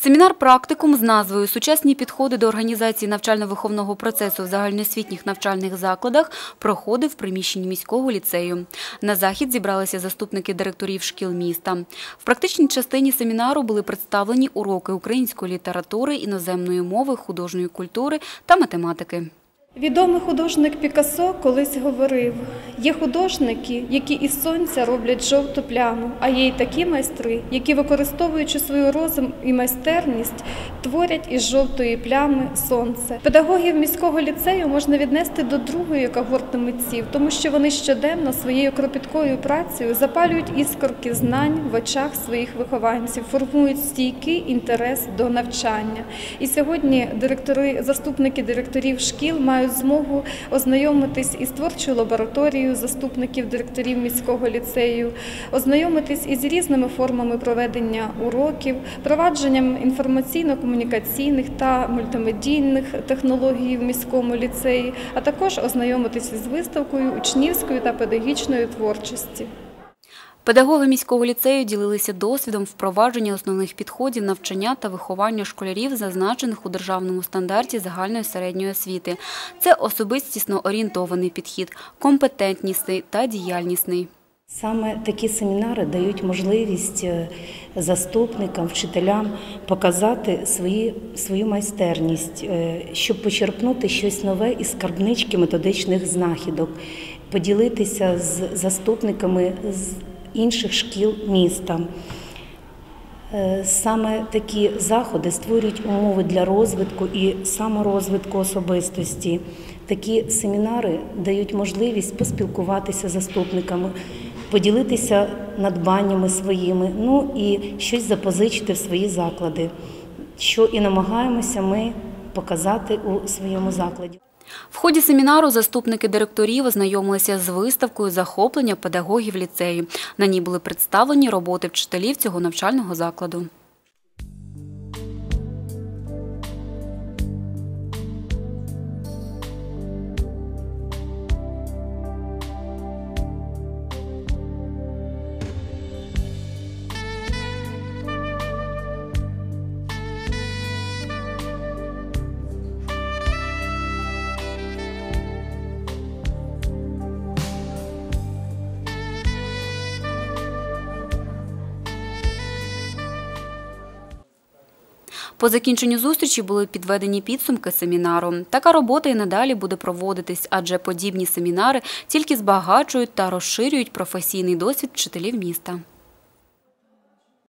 Семінар практикум з назвою Сучасні підходи до організації навчально-виховного процесу в загальноосвітніх навчальних закладах проходив в приміщенні міського ліцею. На захід зібралися заступники директорів шкіл міста. В практичній частині семінару були представлені уроки української літератури, іноземної мови, художньої культури та математики. Відомий художник Пікассо колись говорив: є художники, які із сонця роблять жовту пляму, а є й такі майстри, які, використовуючи свою розум і майстерність, творять із жовтої плями сонце. Педагогів міського ліцею можна віднести до другої когорти митців, тому що вони щоденно своєю кропіткою працею запалюють іскорки знань в очах своїх вихованців, формують стійкий інтерес до навчання. І сьогодні директори, заступники директорів шкіл мають змогу ознайомитись із творчою лабораторією заступників директорів міського ліцею, ознайомитись із різними формами проведення уроків, провадженням інформаційно-комунікаційних та мультимедійних технологій в міському ліцеї, а також ознайомитись із виставкою учнівської та педагогічної творчості. Педагоги міського ліцею ділилися досвідом впровадження основних підходів навчання та виховання школярів, зазначених у державному стандарті загальної середньої освіти. Це особистісно орієнтований підхід, компетентнісний та діяльнісний. Саме такі семінари дають можливість е, заступникам, вчителям показати свої, свою майстерність, е, щоб почерпнути щось нове із скарбнички методичних знахідок, поділитися з заступниками з інших шкіл міста. Е, Саме такі заходи створюють умови для розвитку і саморозвитку особистості. Такі семінари дають можливість поспілкуватися з заступниками, поділитися надбаннями своїми, ну і щось запозичити в свої заклади, що і намагаємося ми показати у своєму закладі. В ході семінару заступники директорів ознайомилися з виставкою захоплення педагогів ліцею. На ній були представлені роботи вчителів цього навчального закладу. По закінченню зустрічі були підведені підсумки семінару. Така робота і надалі буде проводитись, адже подібні семінари тільки збагачують та розширюють професійний досвід вчителів міста.